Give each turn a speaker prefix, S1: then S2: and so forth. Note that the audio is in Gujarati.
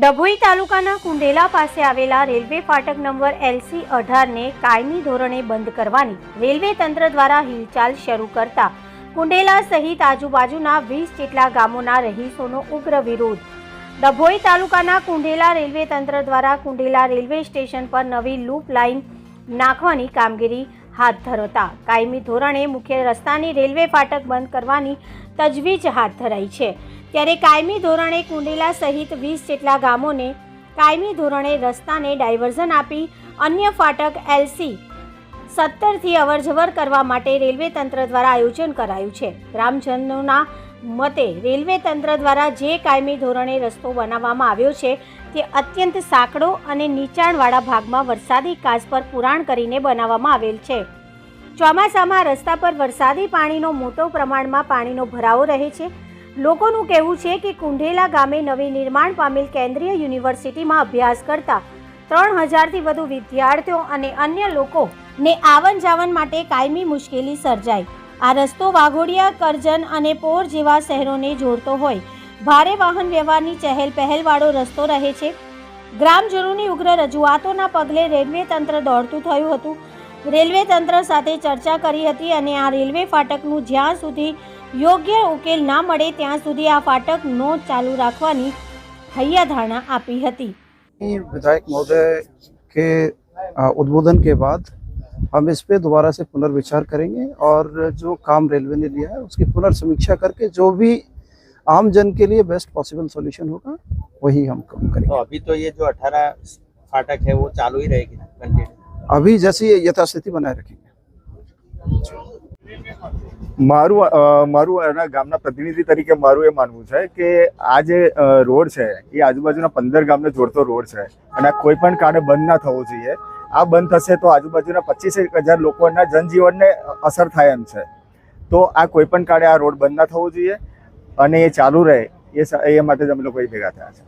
S1: ડભોઈ તાલુકાના કુંડેલા પાસે આવેલા રેલવે ફાટક નંબર એલસી અઢારને કાયમી ધોરણે બંધ કરવાની રેલવે તંત્ર દ્વારા હિલચાલ શરૂ કરતા કુંડેલા સહિત આજુબાજુના વીસ જેટલા ગામોના રહીશોનો ઉગ્ર વિરોધ. ડભોઈ તાલુકાના કુંડેલા રેલવે તંત્ર દ્વારા કુંડેલા રેલવે સ્ટેશન પર નવી લૂપ લાઇન નાખવાની કામગીરી હાથ ધરતા કાયમી ધોરણે મુખ્ય રસ્તાની રેલવે ફાટક બંધ કરવાની તજવીજ હાથ ધરાઈ છે. ત્યારે કાયમી ધોરણે કુંડેલા સહિત વીસ જેટલા ગામોને કાયમી ધોરણે રસ્તાને ડાયવર્ઝન આપી અન્ય ફાટક એલસી સત્તરથી અવરજવર કરવા માટે રેલવે તંત્ર દ્વારા આયોજન કરાયું છે. ગ્રામજનોના મતે રેલવે તંત્ર દ્વારા જે કાયમી ધોરણે રસ્તો બનાવવામાં આવ્યો છે તે અત્યંત સાંકડો અને નીચાણવાળા ભાગમાં વરસાદી કાચ પર પુરાણ કરીને બનાવવામાં આવેલ છે. ચોમાસામાં રસ્તા પર વરસાદી પાણીનો મોટો પ્રમાણમાં પાણીનો ભરાવો રહે છે. લોકોનું કહેવું છે કે કુંઢેલા ગામે નવી નિર્માણ પામેલ કેન્દ્રીય યુનિવર્સિટીમાં અભ્યાસ કરતા ત્રણ હજારથી વધુ વિદ્યાર્થીઓ અને અન્ય લોકોને આવન જાવન માટે કાયમી મુશ્કેલી સર્જાય આ રસ્તો વાઘોડિયા, કરજણ અને પોર જેવા શહેરોને જોડતો હોય. ભારે વાહન વ્યવહારની ચહેલ પહેલવાળો રસ્તો રહે છે. ગ્રામજનોની ઉગ્ર રજૂઆતોના પગલે રેલવે તંત્ર દોડતું થયું હતું. રેલવે તંત્ર સાથે ચર્ચા કરી હતી અને આ રેલવે ફાટકનું જ્યાં સુધી યોગ્ય ઉકેલ ના મળે ત્યાં સુધી આ ફાટક નો ચાલુ રાખવાની હૈયાધારણા આપી હતી
S2: विधायक महोदय के अ, उद्बोधन के बाद हम इस पे दोबारा से पुनर्विचार करेंगे और जो काम रेलवे ने लिया है उसकी पुनर्समीक्षा करके जो भी आम जन के लिए बेस्ट पॉसिबल सॉल्यूशन होगा वही हम काम
S3: तो
S2: करेंगे
S3: अभी तो ये जो अठारह फाटक है वो चालू ही रहेगी ना कंटिन्यू
S2: अभी जैसी यथास्थिति बनाए रखेंगे
S4: મારું મારું એના ગામના પ્રતિનિધિ તરીકે મારું એ માનવું છે કે આ જે રોડ છે, એ આજુબાજુના પંદર ગામને જોડતો રોડ છે અને કોઈ પણ કારણે બંધ ના થવો જોઈએ. આ બંધ થશે તો આજુબાજુના પચીસેક હજાર લોકોના જનજીવનને અસર થાય એમ છે. તો આ કોઈ પણ કારણે આ રોડ બંધ ના થવો જોઈએ અને એ ચાલુ રહે, એ એ માટે જ અમે લોકો ભેગા થયા છે.